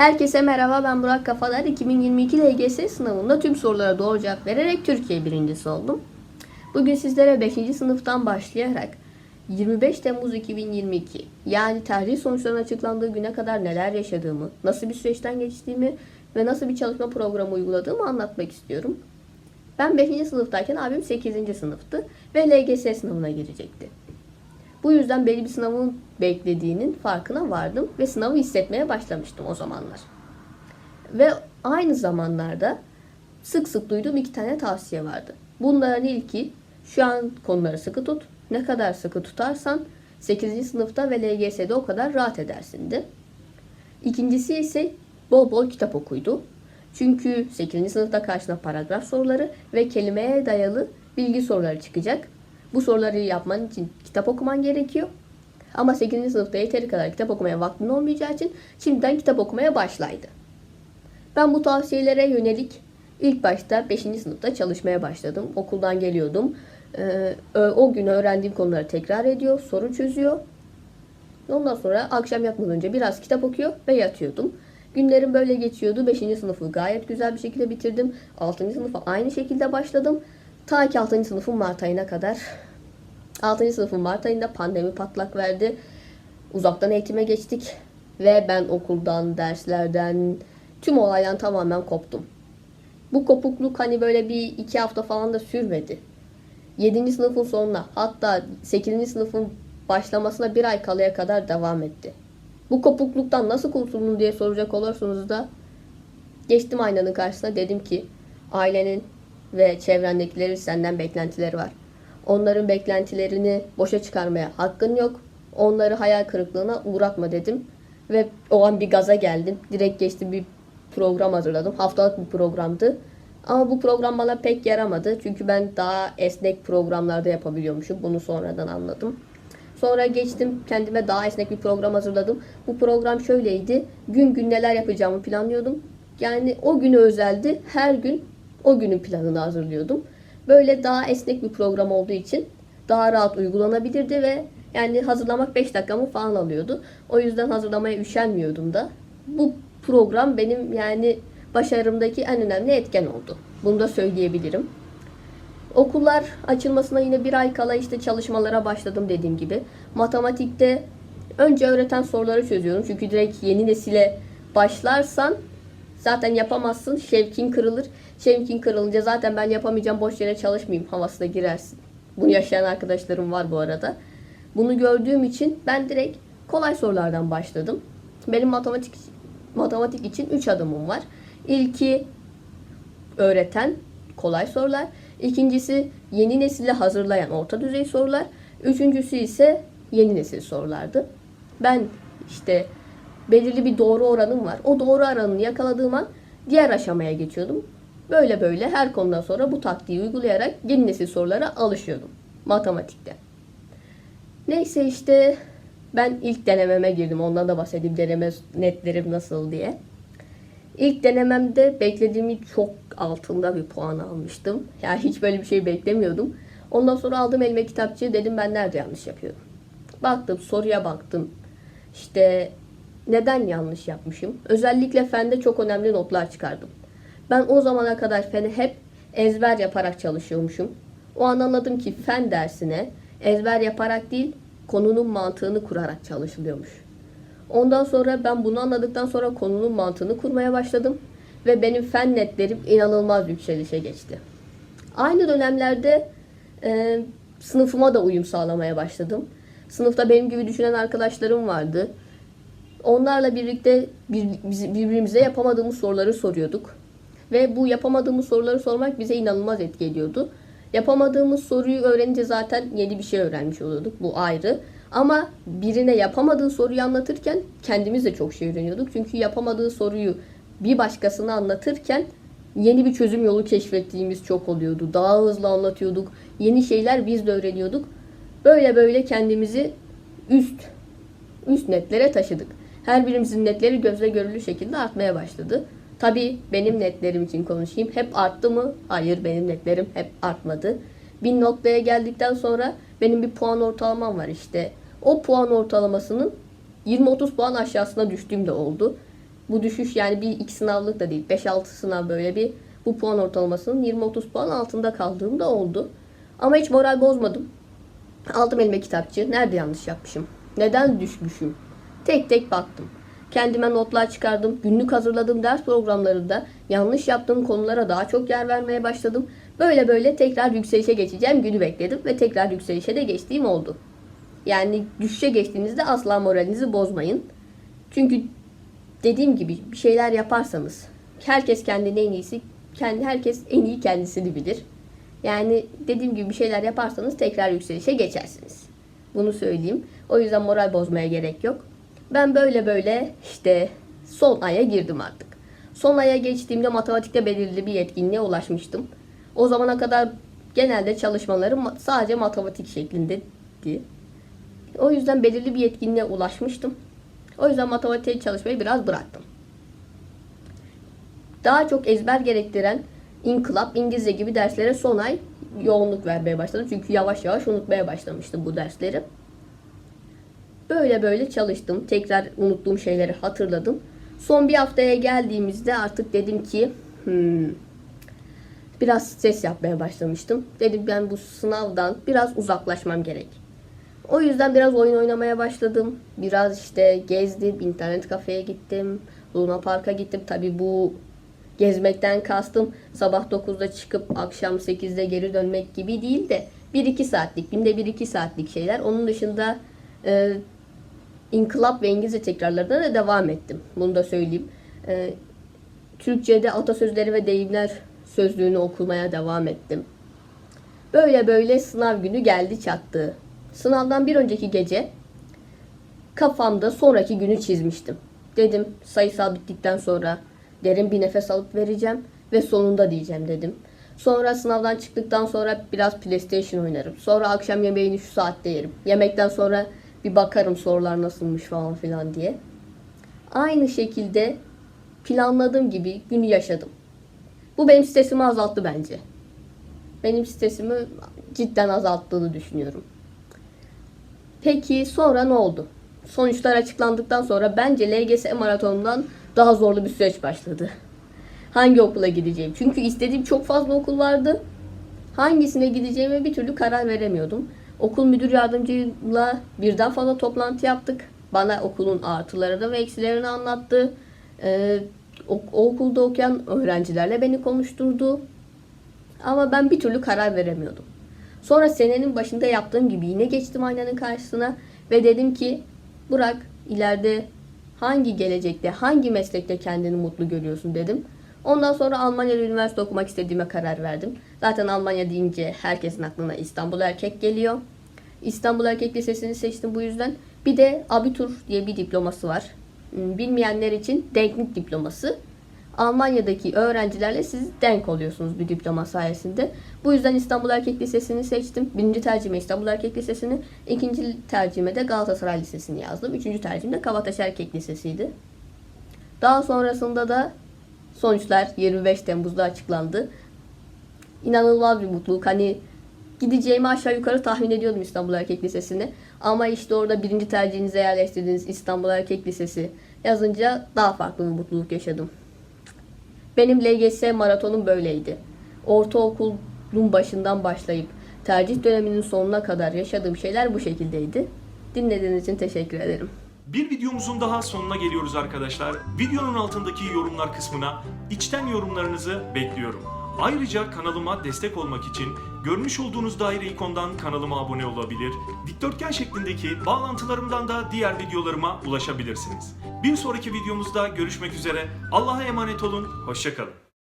Herkese merhaba ben Burak Kafadar. 2022 LGS sınavında tüm sorulara doğru cevap vererek Türkiye birincisi oldum. Bugün sizlere 5. sınıftan başlayarak 25 Temmuz 2022 yani tercih sonuçlarının açıklandığı güne kadar neler yaşadığımı, nasıl bir süreçten geçtiğimi ve nasıl bir çalışma programı uyguladığımı anlatmak istiyorum. Ben 5. sınıftayken abim 8. sınıftı ve LGS sınavına girecekti. Bu yüzden belli bir sınavın beklediğinin farkına vardım ve sınavı hissetmeye başlamıştım o zamanlar. Ve aynı zamanlarda sık sık duyduğum iki tane tavsiye vardı. Bunların ilki şu an konuları sıkı tut. Ne kadar sıkı tutarsan 8. sınıfta ve LGS'de o kadar rahat edersindi. İkincisi ise bol bol kitap okuydu. Çünkü 8. sınıfta karşına paragraf soruları ve kelimeye dayalı bilgi soruları çıkacak. Bu soruları yapman için kitap okuman gerekiyor. Ama 8. sınıfta yeteri kadar kitap okumaya vaktin olmayacağı için şimdiden kitap okumaya başlaydı. Ben bu tavsiyelere yönelik ilk başta 5. sınıfta çalışmaya başladım. Okuldan geliyordum. Ee, o gün öğrendiğim konuları tekrar ediyor, soru çözüyor. Ondan sonra akşam yatmadan önce biraz kitap okuyor ve yatıyordum. Günlerim böyle geçiyordu. 5. sınıfı gayet güzel bir şekilde bitirdim. 6. sınıfa aynı şekilde başladım. Ta ki 6. sınıfın Mart ayına kadar. 6. sınıfın Mart ayında pandemi patlak verdi. Uzaktan eğitime geçtik. Ve ben okuldan, derslerden, tüm olaydan tamamen koptum. Bu kopukluk hani böyle bir iki hafta falan da sürmedi. 7. sınıfın sonuna hatta 8. sınıfın başlamasına bir ay kalaya kadar devam etti. Bu kopukluktan nasıl kurtuldun diye soracak olursunuz da geçtim aynanın karşısına dedim ki ailenin ve çevrendekilerin senden beklentileri var. Onların beklentilerini boşa çıkarmaya hakkın yok. Onları hayal kırıklığına uğratma dedim. Ve o an bir gaza geldim. Direkt geçtim bir program hazırladım. Haftalık bir programdı. Ama bu program bana pek yaramadı. Çünkü ben daha esnek programlarda yapabiliyormuşum. Bunu sonradan anladım. Sonra geçtim kendime daha esnek bir program hazırladım. Bu program şöyleydi. Gün gün neler yapacağımı planlıyordum. Yani o günü özeldi. Her gün o günün planını hazırlıyordum. Böyle daha esnek bir program olduğu için daha rahat uygulanabilirdi ve yani hazırlamak 5 dakikamı falan alıyordu. O yüzden hazırlamaya üşenmiyordum da. Bu program benim yani başarımdaki en önemli etken oldu. Bunu da söyleyebilirim. Okullar açılmasına yine bir ay kala işte çalışmalara başladım dediğim gibi. Matematikte önce öğreten soruları çözüyorum. Çünkü direkt yeni nesile başlarsan zaten yapamazsın. Şevkin kırılır. Şevkin kırılınca zaten ben yapamayacağım boş yere çalışmayayım havasına girersin. Bunu yaşayan arkadaşlarım var bu arada. Bunu gördüğüm için ben direkt kolay sorulardan başladım. Benim matematik matematik için 3 adımım var. İlki öğreten kolay sorular. İkincisi yeni nesili hazırlayan orta düzey sorular. Üçüncüsü ise yeni nesil sorulardı. Ben işte belirli bir doğru oranım var. O doğru oranını yakaladığım an diğer aşamaya geçiyordum. Böyle böyle her konudan sonra bu taktiği uygulayarak yeni nesil sorulara alışıyordum. Matematikte. Neyse işte ben ilk denememe girdim. Ondan da bahsedeyim deneme netlerim nasıl diye. İlk denememde beklediğimi çok altında bir puan almıştım. Yani hiç böyle bir şey beklemiyordum. Ondan sonra aldım elime kitapçığı dedim ben nerede yanlış yapıyorum. Baktım soruya baktım. İşte neden yanlış yapmışım? Özellikle fende çok önemli notlar çıkardım. Ben o zamana kadar feni hep ezber yaparak çalışıyormuşum. O an anladım ki fen dersine ezber yaparak değil konunun mantığını kurarak çalışılıyormuş. Ondan sonra ben bunu anladıktan sonra konunun mantığını kurmaya başladım ve benim fen netlerim inanılmaz yükselişe geçti. Aynı dönemlerde e, sınıfıma da uyum sağlamaya başladım. Sınıfta benim gibi düşünen arkadaşlarım vardı. Onlarla birlikte bir, birbirimize yapamadığımız soruları soruyorduk. Ve bu yapamadığımız soruları sormak bize inanılmaz etki ediyordu. Yapamadığımız soruyu öğrenince zaten yeni bir şey öğrenmiş oluyorduk. Bu ayrı. Ama birine yapamadığı soruyu anlatırken kendimiz de çok şey öğreniyorduk. Çünkü yapamadığı soruyu bir başkasına anlatırken yeni bir çözüm yolu keşfettiğimiz çok oluyordu. Daha hızlı anlatıyorduk. Yeni şeyler biz de öğreniyorduk. Böyle böyle kendimizi üst üst netlere taşıdık. Her birimizin netleri gözle görülür şekilde artmaya başladı. Tabii benim netlerim için konuşayım. Hep arttı mı? Hayır benim netlerim hep artmadı. Bir noktaya geldikten sonra benim bir puan ortalamam var işte. O puan ortalamasının 20-30 puan aşağısına düştüğüm de oldu. Bu düşüş yani bir iki sınavlık da değil. 5-6 sınav böyle bir bu puan ortalamasının 20-30 puan altında kaldığım da oldu. Ama hiç moral bozmadım. Aldım elime kitapçı. Nerede yanlış yapmışım? Neden düşmüşüm? Tek tek baktım. Kendime notlar çıkardım. Günlük hazırladığım ders programlarında yanlış yaptığım konulara daha çok yer vermeye başladım. Böyle böyle tekrar yükselişe geçeceğim günü bekledim ve tekrar yükselişe de geçtiğim oldu. Yani düşüşe geçtiğinizde asla moralinizi bozmayın. Çünkü dediğim gibi bir şeyler yaparsanız herkes kendini en iyisi kendi herkes en iyi kendisini bilir. Yani dediğim gibi bir şeyler yaparsanız tekrar yükselişe geçersiniz. Bunu söyleyeyim. O yüzden moral bozmaya gerek yok. Ben böyle böyle işte son aya girdim artık. Son aya geçtiğimde matematikte belirli bir yetkinliğe ulaşmıştım. O zamana kadar genelde çalışmalarım ma- sadece matematik şeklindeydi. O yüzden belirli bir yetkinliğe ulaşmıştım. O yüzden matematik çalışmayı biraz bıraktım. Daha çok ezber gerektiren inkılap, İngilizce gibi derslere son ay yoğunluk vermeye başladım. Çünkü yavaş yavaş unutmaya başlamıştım bu dersleri. Böyle böyle çalıştım. Tekrar unuttuğum şeyleri hatırladım. Son bir haftaya geldiğimizde artık dedim ki hmm, biraz stres yapmaya başlamıştım. Dedim ben bu sınavdan biraz uzaklaşmam gerek. O yüzden biraz oyun oynamaya başladım. Biraz işte gezdim, internet kafeye gittim, Luna Park'a gittim. Tabi bu gezmekten kastım sabah 9'da çıkıp akşam 8'de geri dönmek gibi değil de 1-2 saatlik, günde 1-2 saatlik şeyler. Onun dışında e, inkılap ve İngilizce tekrarlarına da devam ettim. Bunu da söyleyeyim. E, Türkçe'de atasözleri ve deyimler sözlüğünü okumaya devam ettim. Böyle böyle sınav günü geldi çattı. Sınavdan bir önceki gece kafamda sonraki günü çizmiştim. Dedim sayısal bittikten sonra derin bir nefes alıp vereceğim ve sonunda diyeceğim dedim. Sonra sınavdan çıktıktan sonra biraz PlayStation oynarım. Sonra akşam yemeğini şu saatte yerim. Yemekten sonra bir bakarım sorular nasılmış falan filan diye. Aynı şekilde planladığım gibi günü yaşadım. Bu benim stresimi azalttı bence. Benim stresimi cidden azalttığını düşünüyorum. Peki sonra ne oldu? Sonuçlar açıklandıktan sonra bence LGS maratonundan daha zorlu bir süreç başladı. Hangi okula gideceğim? Çünkü istediğim çok fazla okul vardı. Hangisine gideceğime bir türlü karar veremiyordum. Okul müdür yardımcıyla birden fazla toplantı yaptık. Bana okulun artılarını ve eksilerini anlattı. Ee, o, o okulda okuyan öğrencilerle beni konuşturdu. Ama ben bir türlü karar veremiyordum. Sonra senenin başında yaptığım gibi yine geçtim aynanın karşısına ve dedim ki Burak ileride hangi gelecekte, hangi meslekte kendini mutlu görüyorsun dedim. Ondan sonra Almanya'da üniversite okumak istediğime karar verdim. Zaten Almanya deyince herkesin aklına İstanbul Erkek geliyor. İstanbul Erkek Lisesi'ni seçtim bu yüzden. Bir de Abitur diye bir diploması var. Hmm, Bilmeyenler için denklik diploması. Almanya'daki öğrencilerle siz denk oluyorsunuz bir diploma sayesinde. Bu yüzden İstanbul Erkek Lisesi'ni seçtim. Birinci tercihime İstanbul Erkek Lisesi'ni, ikinci tercihime de Galatasaray Lisesi'ni yazdım. Üçüncü tercihim de Kavataş Erkek Lisesi'ydi. Daha sonrasında da sonuçlar 25 Temmuz'da açıklandı. İnanılmaz bir mutluluk. Hani gideceğimi aşağı yukarı tahmin ediyordum İstanbul Erkek Lisesi'ne. Ama işte orada birinci tercihinize yerleştirdiğiniz İstanbul Erkek Lisesi yazınca daha farklı bir mutluluk yaşadım. Benim LGS maratonum böyleydi. Ortaokulun başından başlayıp tercih döneminin sonuna kadar yaşadığım şeyler bu şekildeydi. Dinlediğiniz için teşekkür ederim. Bir videomuzun daha sonuna geliyoruz arkadaşlar. Videonun altındaki yorumlar kısmına içten yorumlarınızı bekliyorum. Ayrıca kanalıma destek olmak için görmüş olduğunuz daire ikondan kanalıma abone olabilir, dikdörtgen şeklindeki bağlantılarımdan da diğer videolarıma ulaşabilirsiniz. Bir sonraki videomuzda görüşmek üzere. Allah'a emanet olun, hoşçakalın.